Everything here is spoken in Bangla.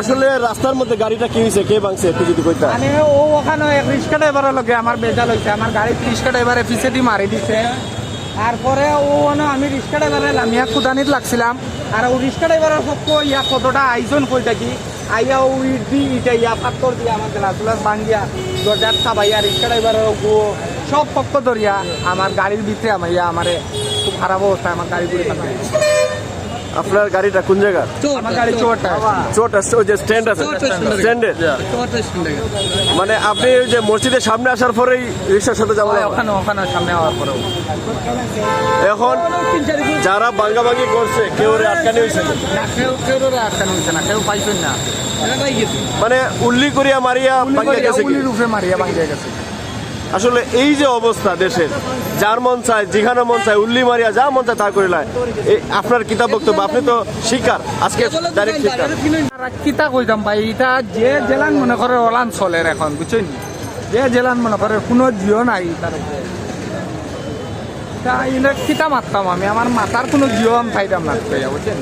আসলে রাস্তার মধ্যে গাড়িটা কি হয়েছে কে ভাঙছে? একটু যদি কইতা। মানে ও ওখানে রিক্সা ড্রাইভারের লগে আমার বেজাল হয়েছে আমার গাড়ির রিক্সা ড্রাইভারে পিছে দিয়ে মারি দিছে। তারপরে ও মানে আমি রিক্সা ড্রাইভারে লামিয়া খুদানিত লাগছিলাম। আর ও রিক্সা ড্রাইভারের পক্ষ ইয়া কতটা আইজন কই থাকি আইয়া ও ইট দি ইটা, ইয়া পাত্তর দিয়ে আমার গ্লাস গ্লাস ভাঙ্গিয়া দরজার চাবাইয়া রিক্সা ড্রাইভারের গো সব পক্ষ ধরিয়া আমার গাড়ির ভিতরে আমার ইয়া আমারে খুব খারাপ অবস্থা আমার গাড়ি গুলি আপনার গাড়িটা কোন জায়গা? আমার গাড়ি চোট আছে। ওই যে স্ট্যান্ড আছে। স্ট্যান্ডে মানে আপনি ওই যে মসজিদের সামনে আসার পরেই রিক্সার সাথে যাবেন ওখানে ওখানে সামনে হওয়ার পরেও। এখন যারা ভাঙ্গাভাঙ্গি করছে কেউ ওরে আটকানি হয়েছে না। কেউ কেউ আটকানো হয়েছে না কেউ পাইছেন না। মানে উল্লি করিয়া মারিয়া ভাঙ্গা গেছে কি? উলির উপরে মারিয়া ভাঙিয়া গেছে। আসলে এই যে অবস্থা দেশের যার মন চায় যেখানে মন চায় উল্লি মারিয়া যা মন চায় তা করে লায় এই আপনার কিতাব বক্তব্য আপনি তো শিকার। আজকে ডাইরেক্ট শিকার। কিতা কইতাম ভাই এটা যে জেলান মনে করে ওলান চলের এখন বুঝছেন? যে জেলান মনে করে কোনো জিও নাই তার তা কিতা মারতাম আমি আমার মাথার কোনো জিও আমি পাইতাম না বুঝছেন?